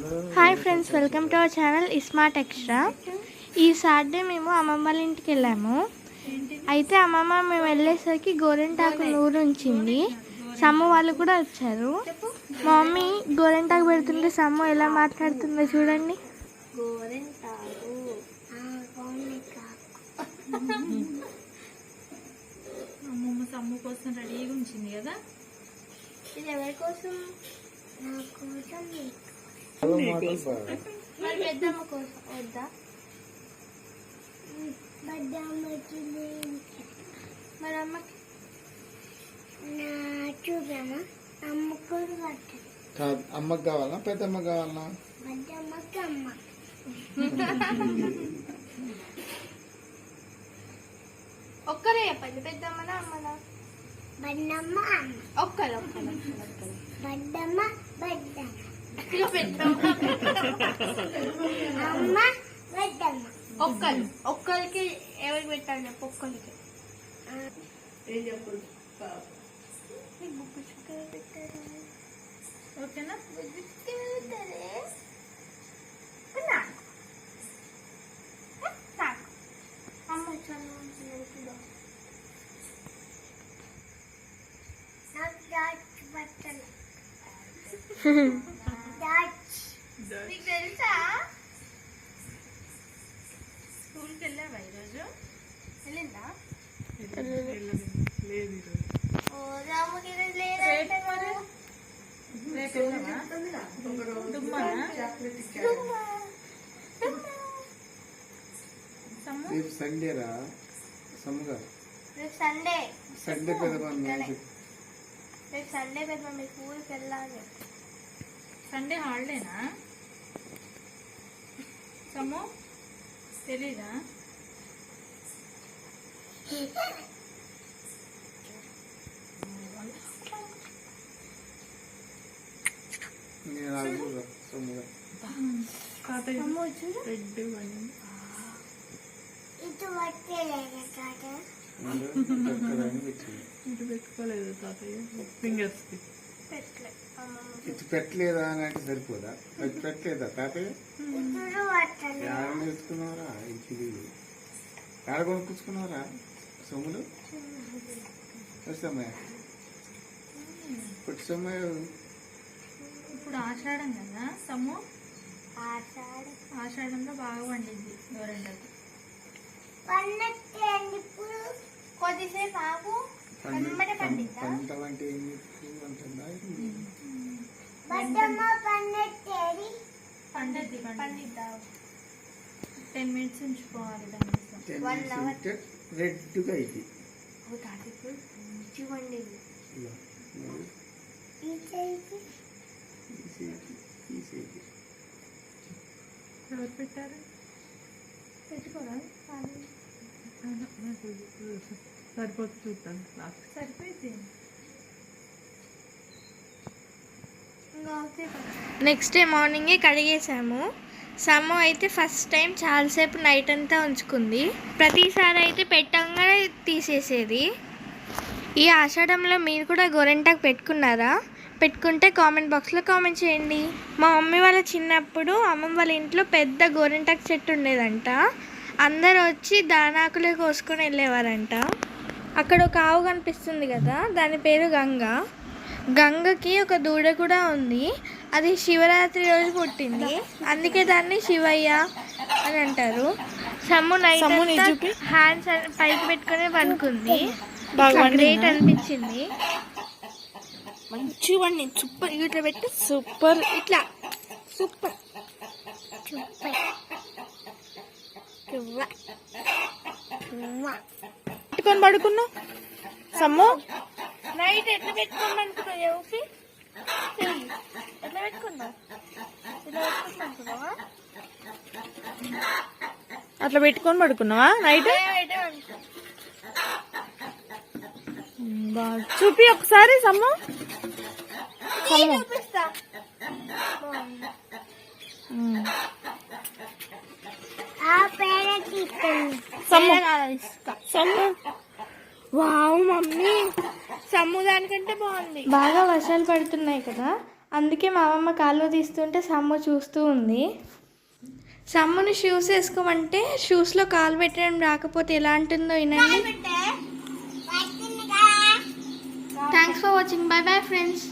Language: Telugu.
Hi friends welcome to our channel smart extra ఈ సాటర్డే మేము అమ్మమ్మ వాళ్ళ ఇంటికి వెళ్ళాము. అయితే అమ్మమ్మ మేము వెళ్ళేసరికి గోరెంటాకు నూరు ఉంచింది. సమ్ము వాళ్ళు కూడా వచ్చారు. మా మమ్మీ గోరెంటాకు పెడుతుంటే సమ్ము ఎలా మాట్లాడుతుందో చూడండి. అమ్మమ్మ సమ్ము కోసం రెడీగా ఉంచింది కదా? ఇది ఎవరి కోసం మరి అమ్మకి? చూడమ్మా అమ్మ కూడా పట్టదు. కాదు అమ్మకి కావాలా? పెద్దమ్మ కావాలా? పెద్దమ్మకి అమ్మ. ఒక్కరే చెప్పండి పెద్దమ్మనా అమ్మనా? బద్దమ్మ ఒక్కరు ఒక్కరు బద్దమ్మ బద్దమ్మ పెద్దమ్మ అమ్మ బద్దమ్మ ఒక్కరు ఒక్కరికి ఎవరికి పెట్టాలి? చెప్పు? ఒక్కరికి ఓకేనా? అమ్మ చాలా మంచిది నీకు తెలుసా? స్కూల్కి వెళ్ళావా ఈరోజు? వెళ్ళిందా? లేదు ఓ రాముకి ఈరోజు లేదంటే మరి. రేపు వెళ్ళావా? రేపు సండే రా సమ్ముగా రేపు సండే. సండే పెద్దమ్మ రేపు సండే పెద్ద మీ స్కూల్కి వెళ్ళాలి. సండే హాలిడేనా? సమ్ము తెలీదా? ఇటు పెట్టుకోలేదు తాతయ్య ఫింగర్స్ పెట్టలే అమ్మమ్మ ఇది పెట్టలేదా అని అంటే సరిపోదా? అది పెట్టలేదా? తాతయ్య ఇటు పట్టలేదు ఏడ నేర్చుకున్నావరా ఇది ఏడ కొనుక్కొచ్చుకున్నావరా సొమ్ములు? వస్తామయ్య కొట్టి సొమ్మయ్య ఇప్పుడు ఆషాఢం కదా సమ్ము? ఆషాఢ. ఆషాఢంలో బాగా వండింది ఇప్పుడు కొద్దిసేపు ఆగు పంట వంట ఏం పండక్కేది పండద్ది పండిద్దా టెన్ మినిట్స్ ఉంచుకోవాలి దానికోసం టెన్ One మినిట్స్ hour. ఉంటే రెడ్గా ఇది ఓ తాత ఇప్పుడు మంచి వండింది ఇలా మరి ఈ చేయికి తీసేసి తీసేసి ఎవరు పెట్టారు పెట్టుకోరా సరిపోతుంది చూద్దాం సరిపోయింది నెక్స్ట్ డే మార్నింగే కడిగేసాము సమ్ము అయితే ఫస్ట్ టైం చాలాసేపు నైట్ అంతా ఉంచుకుంది. ప్రతిసారి అయితే పెట్టంగానే తీసేసేది. ఈ ఆషాఢంలో మీరు కూడా గోరెంటాకు పెట్టుకున్నారా? పెట్టుకుంటే కామెంట్ బాక్స్లో కామెంట్ చేయండి. మా మమ్మీ వాళ్ళ చిన్నప్పుడు అమ్మమ్మ వాళ్ళ ఇంట్లో పెద్ద గోరెంటాకు చెట్టు ఉండేదంట. అందరు వచ్చి దానాకులే కోసుకొని వెళ్ళేవారంట. అక్కడ ఒక ఆవు కనిపిస్తుంది కదా దాని పేరు గంగ. గంగకి ఒక దూడ కూడా ఉంది. అది శివరాత్రి రోజు పుట్టింది. అందుకే దాన్ని శివయ్య అని అంటారు. సమ్ము నైట్ హ్యాండ్స్ పైకి పెట్టుకుని పనుకుంది గ్రేట్ అనిపించింది. మంచి వండి సూపర్. ఇట్లా పెట్టి. సూపర్. ఇట్లా. సూపర్. పెట్టుకొని పడుకున్నావు? సమ్ము? నైట్ ఎట్లా పెట్టుకోమని అనుకున్నావు ఎవరికి ఎట్లా పెట్టుకున్నావు? ఇలా అనుకున్నావా అట్లా పెట్టుకొని పడుకున్నావా నైట్? చూపి ఒకసారి Sammu. Sammu. Sammu. Sum. Wow mummy. Sum దానికంటే బాగుంది. బాగా వర్షాలు పడుతున్నాయి కదా అందుకే మా అమ్మమ్మ కాళ్ళు తీస్తుంటే సమ్ము చూస్తూ ఉంది. సమ్ముని షూస్ వేసుకోమంటే షూస్లో కాలు పెట్టడం రాకపోతే ఎలా అంటుందో వినండి. Thanks for watching bye bye friends